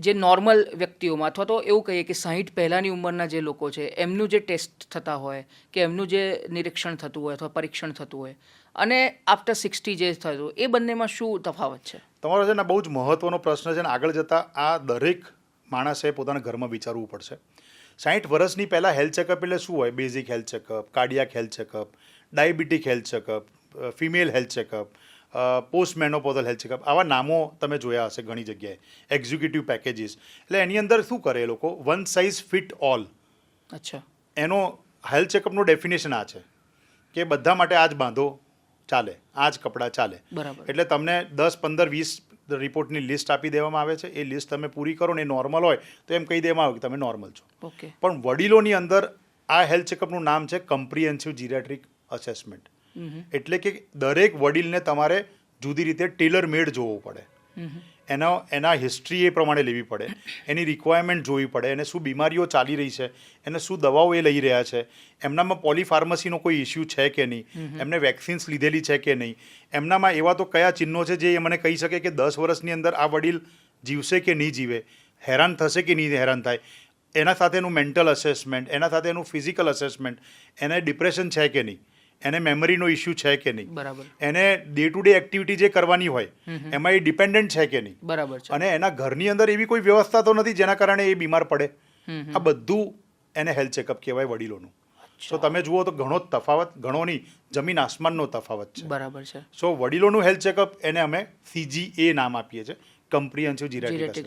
જે નોર્મલ વ્યક્તિઓમાં, અથવા તો એવું કહીએ કે સાહીઠ પહેલાંની ઉંમરના જે લોકો છે, એમનું જે ટેસ્ટ થતા હોય, કે એમનું જે નિરીક્ષણ થતું હોય, અથવા પરીક્ષણ થતું હોય, અને આફ્ટર સિક્સટી જે થતું એ બંનેમાં શું તફાવત છે? તમારો છે ને બહુ જ મહત્વનો પ્રશ્ન છે ને આગળ જતાં આ દરેક માણસે પોતાના ઘરમાં વિચારવું પડશે. સાઠ વર્ષની પહેલાં હેલ્થ ચેકઅપ એટલે શું હોય? Basic health checkup cardiac health checkup diabetic health checkup female health checkup post menopausal health checkup આવા નામો તમે જોયા હશે ઘણી જગ્યાએ. એક્ઝિક્યુટિવ પેકેજીસ એટલે એની અંદર શું કરે એ લોકો? વન સાઇઝ ફિટ ઓલ અચ્છા. એનો હેલ્થ ચેકઅપનું ડેફિનેશન આ છે કે બધા માટે આ જ બાંધો ચાલે. આ જ કપડાં ચાલે. બરાબર. એટલે તમને દસ પંદર વીસ રિપોર્ટની લિસ્ટ આપી દેવામાં આવે છે. એ લિસ્ટ તમે પૂરી કરો ને એ નોર્મલ હોય તો એમ કહી દેવામાં આવે કે તમે નોર્મલ છો. ઓકે. પણ વડીલોની અંદર આ હેલ્થ ચેકઅપનું નામ છે કમ્પ્રિહેન્સિવ જીરેટ્રિક અસેસમેન્ટ એટલે કે દરેક વડીલને તમારે જુદી રીતે ટેલર મેડ જોવો પડે. એનો એના હિસ્ટ્રી એ પ્રમાણે લેવી પડે. એની રિક્વાયરમેન્ટ જોવી પડે. એને શું બીમારીઓ ચાલી રહી છે? એને શું દવાઓ એ લઈ રહ્યા છે? એમનામાં પોલીફાર્મસીનો કોઈ ઇસ્યુ છે કે નહીં? એમને વેક્સિન્સ લીધેલી છે કે નહીં? એમનામાં એવા તો કયા ચિહ્નો છે જે એ મને કહી શકે કે દસ વર્ષની અંદર આ વડીલ જીવશે કે નહીં જીવે? હેરાન થશે કે નહીં હેરાન થાય? એના સાથેનું મેન્ટલ અસેસમેન્ટ એના સાથેનું ફિઝિકલ અસેસમેન્ટ એને ડિપ્રેશન છે કે નહીં? એને મેમરીનો ઇસ્યુ છે કે નહીં. બરાબર. એને ડે ટુ ડે એક્ટિવિટી જે કરવાની હોય એમાં એ ડિપેન્ડન્ટ છે કે નહીં. બરાબર છે. અને એના ઘરની અંદર એવી કોઈ વ્યવસ્થા તો નથી જેના કારણે એ બીમાર પડે. આ બધું એને હેલ્થ ચેકઅપ કહેવાય વડીલોનું. સો તમે જુઓ તો ઘણો જ તફાવત ઘણો નહીં જમીન આસમાનનો તફાવત છે. બરાબર છે. સો વડીલોનું હેલ્થ ચેકઅપ એને અમે સીજીએ નામ આપીએ છીએ કમ્પ્રિહેન્સિવ જીરેટિક